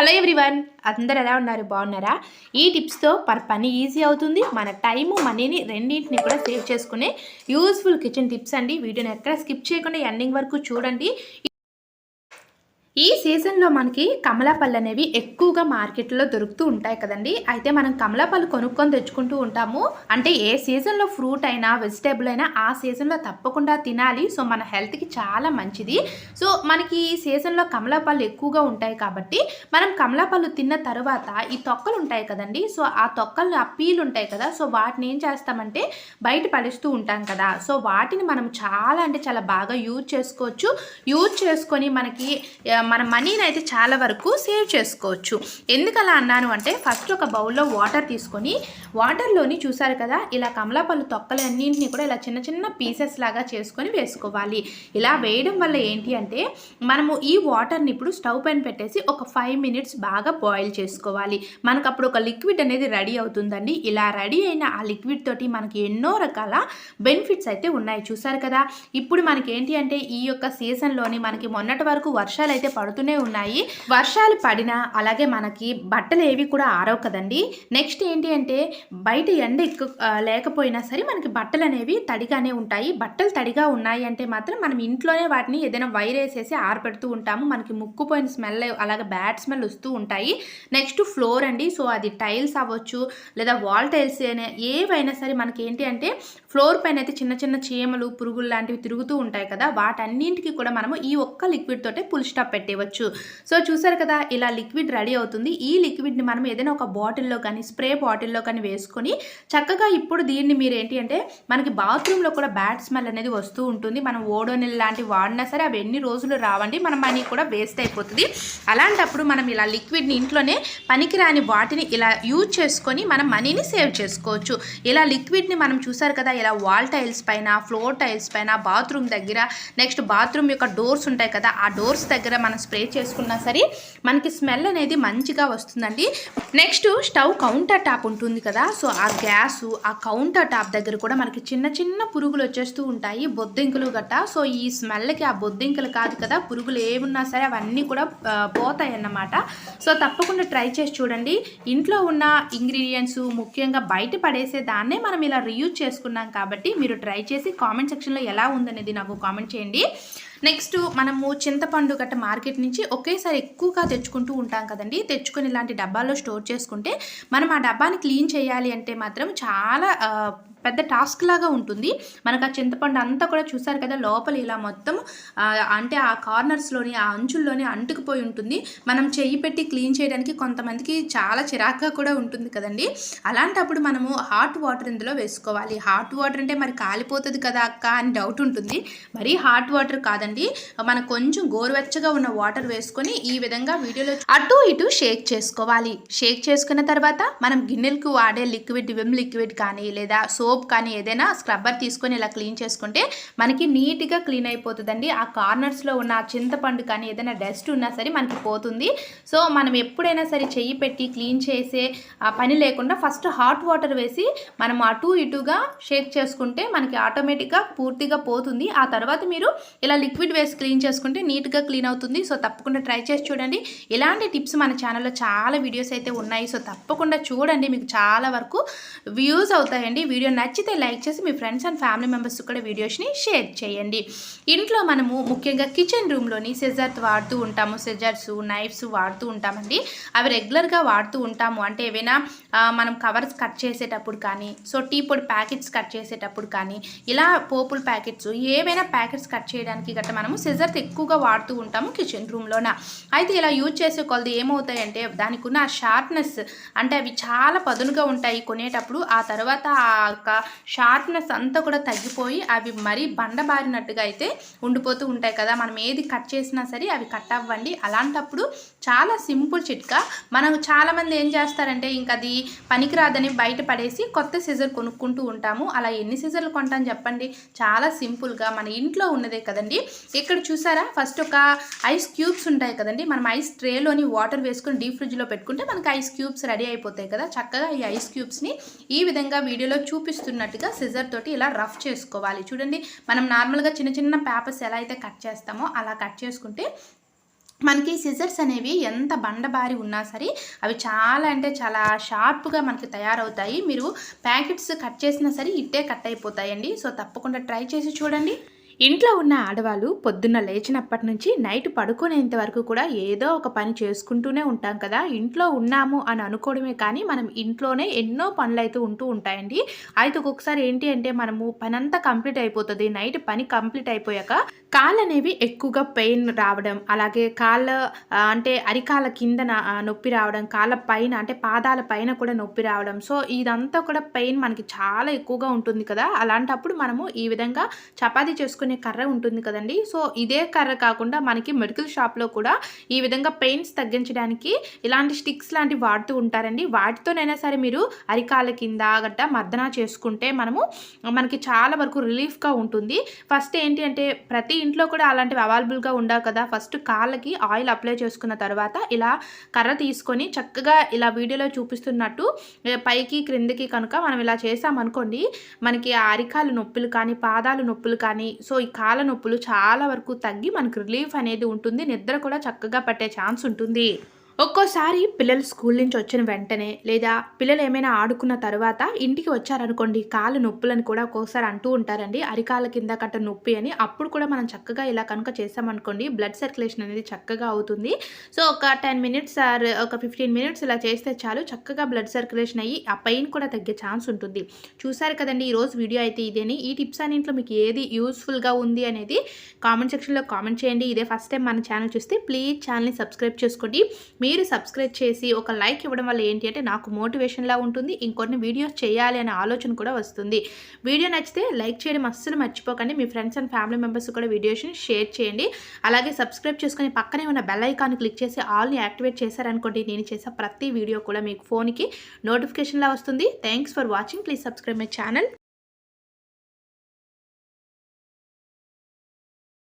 Hello everyone అందరు ఎలా ఉన్నారు? బాగున్నారా? ఈ టిప్స్తో పర్ పని ఈజీ అవుతుంది. మన టైము మనీని రెండింటిని కూడా సేవ్ చేసుకునే యూస్ఫుల్ కిచెన్ టిప్స్ అండి. వీడియోని ఎక్కడ స్కిప్ చేయకుండా ఎండింగ్ వరకు చూడండి. ఈ సీజన్లో మనకి కమలాపళ్ళు అనేవి ఎక్కువగా మార్కెట్లో దొరుకుతూ ఉంటాయి కదండి. అయితే మనం కమలాపళ్ళు కొనుక్కొని తెచ్చుకుంటూ ఉంటాము. అంటే ఏ సీజన్లో ఫ్రూట్ అయినా వెజిటేబుల్ అయినా ఆ సీజన్లో తప్పకుండా తినాలి. సో మన హెల్త్కి చాలా మంచిది. సో మనకి ఈ సీజన్లో కమలాపళ్ళు ఎక్కువగా ఉంటాయి కాబట్టి మనం కమలాపళ్ళు తిన్న తర్వాత ఈ తొక్కలు ఉంటాయి కదండి. సో ఆ తొక్కలు ఆ పీలు ఉంటాయి కదా. సో వాటిని ఏం చేస్తామంటే బయట పడేస్తూ ఉంటాం కదా. సో వాటిని మనం చాలా అంటే చాలా బాగా యూజ్ చేసుకోవచ్చు. యూజ్ చేసుకొని మనకి మన మనీని అయితే చాలా వరకు సేవ్ చేసుకోవచ్చు. ఎందుకు అలా అన్నాను అంటే ఫస్ట్ ఒక బౌల్లో వాటర్ తీసుకొని వాటర్లోని చూసారు కదా ఇలా కమలాపళ్ళు తొక్కలు అన్నింటినీ కూడా ఇలా చిన్న చిన్న పీసెస్ లాగా చేసుకొని వేసుకోవాలి. ఇలా వేయడం వల్ల ఏంటి అంటే మనము ఈ వాటర్ని ఇప్పుడు స్టవ్ పైన పెట్టేసి ఒక ఫైవ్ మినిట్స్ బాగా బాయిల్ చేసుకోవాలి. మనకు అప్పుడు ఒక లిక్విడ్ అనేది రెడీ అవుతుందండి. ఇలా రెడీ అయిన ఆ లిక్విడ్ తోటి మనకి ఎన్నో రకాల బెనిఫిట్స్ అయితే ఉన్నాయి. చూసారు కదా ఇప్పుడు మనకి ఏంటి అంటే ఈ యొక్క సీజన్లోని మనకి మొన్నటి వరకు వర్షాలు అయితే పడుతూనే ఉన్నాయి. వర్షాలు పడినా అలాగే మనకి బట్టలు ఏవి కూడా ఆరవు కదండి నెక్స్ట్ ఏంటి అంటే బయట ఎండ ఎక్కువ లేకపోయినా సరే మనకి బట్టలు అనేవి తడిగానే ఉంటాయి. బట్టలు తడిగా ఉన్నాయి అంటే మాత్రం మనం ఇంట్లోనే వాటిని ఏదైనా వైర్ వేసేసి ఆరపెడుతూ ఉంటాము. మనకి ముక్కుపోయిన స్మెల్ అలాగే బ్యాడ్ స్మెల్ వస్తూ ఉంటాయి. నెక్స్ట్ ఫ్లోర్ అండి. సో అది టైల్స్ అవ్వచ్చు లేదా వాల్ టైల్స్ అయినా ఏవైనా సరే మనకి ఏంటి అంటే ఫ్లోర్ పైన అయితే చిన్న చిన్న చీమలు పురుగులు లాంటివి తిరుగుతూ ఉంటాయి కదా. వాటన్నింటికి కూడా మనము ఈ ఒక్క లిక్విడ్ తోటే పుల్ స్టాప్ పెట్టేయవచ్చు. సో చూసారు కదా ఇలా లిక్విడ్ రెడీ అవుతుంది. ఈ లిక్విడ్ని మనం ఏదైనా ఒక బాటిల్లో కానీ స్ప్రే బాటిల్లో కానీ వేసుకొని చక్కగా ఇప్పుడు దీన్ని మీరు ఏంటి అంటే మనకి బాత్రూంలో కూడా బ్యాడ్ స్మెల్ అనేది వస్తూ ఉంటుంది. మనం ఓడోనిల్ లాంటివి వాడినా సరే అవి ఎన్ని రోజులు రావండి మన మనీ కూడా వేస్ట్ అయిపోతుంది. అలాంటప్పుడు మనం ఇలా లిక్విడ్ని ఇంట్లోనే పనికిరాని వాటిని ఇలా యూజ్ చేసుకొని మనం మనీని సేవ్ చేసుకోవచ్చు. ఇలా లిక్విడ్ని మనం చూసారు కదా ఇలా వాల్ టైల్స్ పైన ఫ్లోర్ టైల్స్ పైన బాత్రూమ్ దగ్గర నెక్స్ట్ బాత్రూమ్ యొక్క డోర్స్ ఉంటాయి కదా ఆ డోర్స్ దగ్గర మనం మనం స్ప్రే చేసుకున్నా సరే మనకి స్మెల్ అనేది మంచిగా వస్తుందండి. నెక్స్ట్ స్టవ్ కౌంటర్ టాప్ ఉంటుంది కదా సో ఆ గ్యాస్ ఆ కౌంటర్ టాప్ దగ్గర కూడా మనకి చిన్న చిన్న పురుగులు వచ్చేస్తూ ఉంటాయి బొద్దింకలు గట్ట. సో ఈ స్మెల్కి ఆ బొద్దింకలు కాదు కదా పురుగులు ఏమున్నా సరే అవన్నీ కూడా పోతాయి అన్నమాట సో తప్పకుండా ట్రై చేసి చూడండి. ఇంట్లో ఉన్న ఇంగ్రీడియంట్స్ ముఖ్యంగా బయట పడేసే దాన్నే మనం ఇలా రీయూజ్ చేసుకున్నాం కాబట్టి మీరు ట్రై చేసి కామెంట్ సెక్షన్లో ఎలా ఉందనేది నాకు కామెంట్ చేయండి. నెక్స్ట్ మనము చింతపండు గట్ట మార్కెట్ నుంచి ఒకేసారి ఎక్కువగా తెచ్చుకుంటూ ఉంటాం కదండి. తెచ్చుకొని ఇలాంటి డబ్బాల్లో స్టోర్ చేసుకుంటే మనం ఆ డబ్బాని క్లీన్ చేయాలి అంటే మాత్రం చాలా పెద్ద టాస్క్ లాగా ఉంటుంది. మనకు ఆ చింతపండు అంతా కూడా చూసారు కదా లోపల ఇలా మొత్తం అంటే ఆ కార్నర్స్లోని ఆ అంచుల్లోని అంటుకుపోయి ఉంటుంది. మనం చెయ్యి పెట్టి క్లీన్ చేయడానికి కొంతమందికి చాలా చిరాకుగా కూడా ఉంటుంది కదండి. అలాంటప్పుడు మనము హాట్ వాటర్ ఇందులో వేసుకోవాలి. హాట్ వాటర్ అంటే మరి కాలిపోతుంది కదా అక్క అని డౌట్ ఉంటుంది. మరీ హాట్ వాటర్ కాదండి. మనం కొంచెం గోరువెచ్చగా ఉన్న వాటర్ వేసుకొని ఈ విధంగా వీడియోలో అటు ఇటు షేక్ చేసుకోవాలి. షేక్ చేసుకున్న తర్వాత మనం గిన్నెలకు వాడే లిక్విడ్ విమ్ లిక్విడ్ కానీ లేదా సో సోప్ కానీ ఏదైనా స్క్రబ్బర్ తీసుకొని ఇలా క్లీన్ చేసుకుంటే మనకి నీట్గా క్లీన్ అయిపోతుందండి. ఆ కార్నర్స్లో ఉన్న ఆ చింతపండు కానీ ఏదైనా డస్ట్ ఉన్నా సరే మనకి పోతుంది. సో మనం ఎప్పుడైనా సరే చెయ్యి పెట్టి క్లీన్ చేసే ఆ పని లేకుండా ఫస్ట్ హాట్ వాటర్ వేసి మనం అటు ఇటుగా షేక్ చేసుకుంటే మనకి ఆటోమేటిక్గా పూర్తిగా పోతుంది. ఆ తర్వాత మీరు ఇలా లిక్విడ్ వేసి క్లీన్ చేసుకుంటే నీట్గా క్లీన్ అవుతుంది. సో తప్పకుండా ట్రై చేసి చూడండి. ఇలాంటి టిప్స్ మన ఛానల్లో చాలా వీడియోస్ అయితే ఉన్నాయి. సో తప్పకుండా చూడండి. మీకు చాలా వరకు వ్యూస్ అవుతాయండి. వీడియో నచ్చితే లైక్ చేసి మీ ఫ్రెండ్స్ అండ్ ఫ్యామిలీ మెంబర్స్ కూడా వీడియోస్ని షేర్ చేయండి. ఇంట్లో మనము ముఖ్యంగా కిచెన్ రూమ్లోని సెజర్త్ వాడుతూ ఉంటాము. సెజర్స్ నైఫ్స్ వాడుతూ ఉంటామండి. అవి రెగ్యులర్గా వాడుతూ ఉంటాము. అంటే ఏవైనా మనం కవర్స్ కట్ చేసేటప్పుడు కానీ సో టీ పొడి ప్యాకెట్స్ కట్ చేసేటప్పుడు కానీ ఇలా పోపుల ప్యాకెట్స్ ఏవైనా ప్యాకెట్స్ కట్ చేయడానికి గట్రా మనము సెజర్త్ ఎక్కువగా వాడుతూ ఉంటాము కిచెన్ రూమ్లోన. అయితే ఇలా యూజ్ చేసే కొలది ఏమవుతాయంటే దానికి ఉన్న షార్ప్నెస్ అంటే అవి చాలా పదునుగా ఉంటాయి కొనేటప్పుడు. ఆ తర్వాత ఆ యొక్క షార్ప్నెస్ అంతా కూడా తగ్గిపోయి అవి మరీ బండబారినట్టుగా అయితే ఉండిపోతూ ఉంటాయి కదా. మనం ఏది కట్ చేసినా సరే అవి కట్ అవ్వండి. అలాంటప్పుడు చాలా సింపుల్ చిట్కా మనం చాలామంది ఏం చేస్తారంటే ఇంకా అది పనికిరాదని బయట పడేసి కొత్త సిజర్ కొనుక్కుంటూ ఉంటాము. అలా ఎన్ని సిజర్లు కొంటాం చెప్పండి? చాలా సింపుల్గా మన ఇంట్లో ఉన్నదే కదండి. ఇక్కడ చూసారా? ఫస్ట్ ఒక ఐస్ క్యూబ్స్ ఉంటాయి కదండి. మనం ఐస్ ట్రేలోని వాటర్ వేసుకొని డీప్ ఫ్రిడ్జ్లో పెట్టుకుంటే మనకి ఐస్ క్యూబ్స్ రెడీ అయిపోతాయి కదా. చక్కగా ఈ ఐస్ క్యూబ్స్ని ఈ విధంగా వీడియోలో చూపిస్తున్నట్టుగా సిజర్ తోటి ఇలా రఫ్ చేసుకోవాలి. చూడండి మనం నార్మల్గా చిన్న చిన్న పేపర్స్ ఎలా అయితే కట్ చేస్తామో అలా కట్ చేసుకుంటే మనకి సిజర్స్ అనేవి ఎంత బండబారి ఉన్నా సరే అవి చాలా అంటే చాలా షార్ప్గా మనకి తయారవుతాయి. మీరు ప్యాకెట్స్ కట్ చేసినా సరే ఇట్టే కట్ అయిపోతాయండి. సో తప్పకుండా ట్రై చేసి చూడండి. ఇంట్లో ఉన్న ఆడవాళ్ళు పొద్దున్న లేచినప్పటి నుంచి నైట్ పడుకునేంత వరకు కూడా ఏదో ఒక పని చేసుకుంటూనే ఉంటాం కదా. ఇంట్లో ఉన్నాము అని అనుకోవడమే కానీ మనం ఇంట్లోనే ఎన్నో పనులు అయితే ఉంటూ ఉంటాయండి. అయితే ఒక్కొక్కసారి ఏంటి అంటే మనము పని అంతా కంప్లీట్ అయిపోతుంది. నైట్ పని కంప్లీట్ అయిపోయాక కాళ్ళు అనేవి ఎక్కువగా పెయిన్ రావడం అలాగే కాళ్ళ అంటే అరికాల కింద నొప్పి రావడం కాళ్ళ పైన అంటే పాదాల పైన కూడా నొప్పి రావడం. సో ఇదంతా కూడా పెయిన్ మనకి చాలా ఎక్కువగా ఉంటుంది కదా. అలాంటప్పుడు మనము ఈ విధంగా చపాతీ చేసుకుని కర్ర ఉంటుంది కదండి. సో ఇదే కర్ర కాకుండా మనకి మెడికల్ షాప్లో కూడా ఈ విధంగా పెయిన్స్ తగ్గించడానికి ఇలాంటి స్టిక్స్ లాంటివి వాడుతూ ఉంటారండి. వాటితోనైనా సరే మీరు అరికాల కింద గట్ట మర్దన చేసుకుంటే మనము మనకి చాలా వరకు రిలీఫ్గా ఉంటుంది. ఫస్ట్ ఏంటి అంటే ప్రతి ఇంట్లో కూడా అలాంటివి అవైలబుల్గా ఉండవు కదా. ఫస్ట్ కాళ్ళకి ఆయిల్ అప్లై చేసుకున్న తర్వాత ఇలా కర్ర తీసుకొని చక్కగా ఇలా వీడియోలో చూపిస్తున్నట్టు పైకి క్రిందికి కనుక మనం ఇలా చేసామనుకోండి మనకి ఆ అరికాలు నొప్పులు కానీ పాదాలు నొప్పులు కానీ సో ఈ కాళ్ళ నొప్పులు చాలా వరకు తగ్గి మనకు రిలీఫ్ అనేది ఉంటుంది. నిద్ర కూడా చక్కగా పట్టే ఛాన్స్ ఉంటుంది. ఒక్కోసారి పిల్లలు స్కూల్ నుంచి వచ్చిన వెంటనే లేదా పిల్లలు ఏమైనా ఆడుకున్న తర్వాత ఇంటికి వచ్చారనుకోండి కాలు నొప్పులను కూడా ఒక్కోసారి అంటూ ఉంటారండి. అరికాల కింద కట్ట నొప్పి అని అప్పుడు కూడా మనం చక్కగా ఇలా కనుక చేసామనుకోండి బ్లడ్ సర్క్యులేషన్ అనేది చక్కగా అవుతుంది. సో ఒక టెన్ మినిట్స్ ఆర్ ఒక ఫిఫ్టీన్ మినిట్స్ ఇలా చేస్తే చాలు చక్కగా బ్లడ్ సర్క్యులేషన్ అయ్యి ఆ పెయిన్ కూడా తగ్గే ఛాన్స్ ఉంటుంది. చూసారు కదండి ఈరోజు వీడియో అయితే ఇదేని. ఈ టిప్స్ అన్నింటిలో మీకు ఏది యూస్ఫుల్గా ఉంది అనేది కామెంట్ సెక్షన్లో కామెంట్ చేయండి. ఇదే ఫస్ట్ టైం మన ఛానల్ చూస్తే ప్లీజ్ ఛానల్ని సబ్స్క్రైబ్ చేసుకోండి. మీ మీరు సబ్స్క్రైబ్ చేసి ఒక లైక్ ఇవ్వడం వల్ల ఏంటి అంటే నాకు మోటివేషన్లా ఉంటుంది ఇంకొన్ని వీడియోస్ చేయాలి అనే ఆలోచన కూడా వస్తుంది. వీడియో నచ్చితే లైక్ చేయడం అస్సలు మర్చిపోకండి. మీ ఫ్రెండ్స్ అండ్ ఫ్యామిలీ మెంబర్స్ కూడా వీడియోస్ని షేర్ చేయండి. అలాగే సబ్స్క్రైబ్ చేసుకుని పక్కనే ఉన్న బెల్ ఐకాన్ క్లిక్ చేసి ఆల్ని యాక్టివేట్ చేశారనుకోండి నేను చేసే ప్రతి వీడియో కూడా మీకు ఫోన్కి నోటిఫికేషన్లా వస్తుంది. Thanks for watching please subscribe my channel